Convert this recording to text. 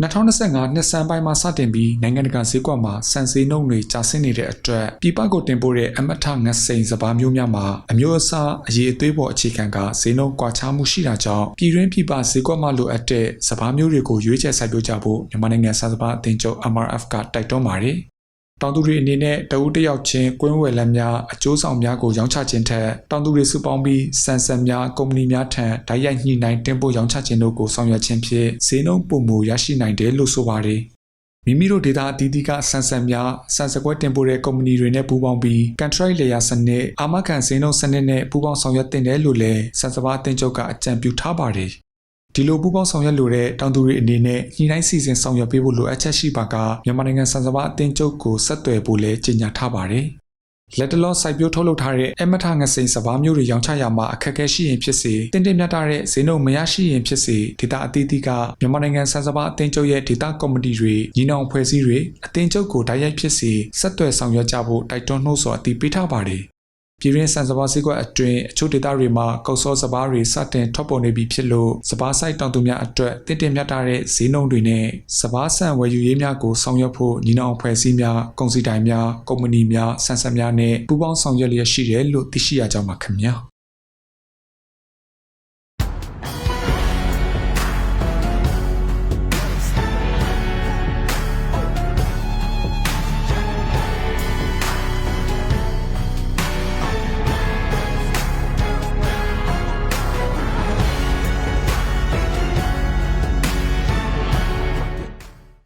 2025နှစ်စံပိုင်းမှာစတင်ပြီးနိုင်ငံတကာဈေးကွက်မှာစံစည်းနှုန်းတွေကျဆင်းနေတဲ့အတွက်ပြည်ပကိုတင်ပို့တဲ့အမထငစိန်စပါးမျိုးများမှာအမျိုးအစားအရေးအသွေးပေါ်အခြေခံကဈေးနှုန်းကွာခြားမှုရှိတာကြောင့်ပြည်တွင်းပြည်ပဈေးကွက်မှာလိုအပ်တဲ့စပါးမျိုးတွေကိုရွေးချယ်စိုက်ပျိုးကြဖို့မြန်မာနိုင်ငံစားစပါးအသင်းချုပ် MRF ကတိုက်တွန်းပါတယ်။ တောင်သူတွေအနေနဲ့တဦးတစ်ယောက်ချင်းကွင်းဝယ်လက်များအကျိုးဆောင်များကိုရောင်းချခြင်းထက်တောင်သူတွေစုပေါင်းပြီးစံစံများကုမ္ပဏီများထံဓာတ်ရိုက်ညှိနှိုင်းတင်ပို့ရောင်းချခြင်းတို့ကိုဆောင်ရွက်ခြင်းဖြင့်ဈေးနှုန်းပုံမူရရှိနိုင်တယ်လို့ဆိုပါတယ်။မိမိတို့ဒေတာအသီးသီးကဆန်ဆန်များစံစကွက်တင်ပို့တဲ့ကုမ္ပဏီတွေနဲ့ပူးပေါင်းပြီး contract layer စနစ်အာမခံဈေးနှုန်းစနစ်နဲ့ပူးပေါင်းဆောင်ရွက်တင်တယ်လို့လည်းစံစပါးအသင်းချုပ်ကအကြံပြုထားပါတယ်။ ဒီလိုပူးပေါင်းဆောင်ရွက်လိုတဲ့တောင်သူတွေအနေနဲ့ညှိနှိုင်းစီစဉ်ဆောင်ရွက်ပေးဖို့လိုအပ်ချက်ရှိပါကမြန်မာနိုင်ငံစံစပါးအသင်းချုပ်ကိုဆက်သွယ်ဖို့လည်းကြေညာထားပါတယ်။လက်တလောစိုက်ပျိုးထုတ်လုပ်ထားတဲ့အမထငစိန်စပါးမျိုးတွေရောင်းချရမှာအခက်အခဲရှိရင်ဖြစ်စေတင်တင်မြတ်တာတဲ့ဈေးနှုန်းမရရှိရင်ဖြစ်စေဒေတာအသီးသီးကမြန်မာနိုင်ငံစံစပါးအသင်းချုပ်ရဲ့ဒေတာကော်မတီတွေညီနောင်ဖွဲ့စည်းတွေအသင်းချုပ်ကိုတိုက်ရိုက်ဖြစ်စေဆက်သွယ်ဆောင်ရွက်ကြဖို့တိုက်တွန်းနှိုးဆော်အသိပေးထားပါတယ်။ ပြည်ရင်းစံစပါးစည်းကွက်အတွင်းအချို့ဒေသတွေမှာကောက်စောစပါးတွေစတင်ထွက်ပေါ်နေပြီဖြစ်လို့စပါးဆိုင်တောင်သူများအတွက်တင့်တယ်မြတ်တာတဲ့ဈေးနှုန်းတွေနဲ့စပါးဆန်ဝယ်ယူရေးများကိုဆောင်ရွက်ဖို့ညီနောင်အဖွဲ့အစည်းများကုန်စည်တိုင်များကုမ္ပဏီများဆန်ဆက်များနဲ့ပူးပေါင်းဆောင်ရွက်လျက်ရှိတယ်လို့သိရှိရကြောင်းပါခင်ဗျာ။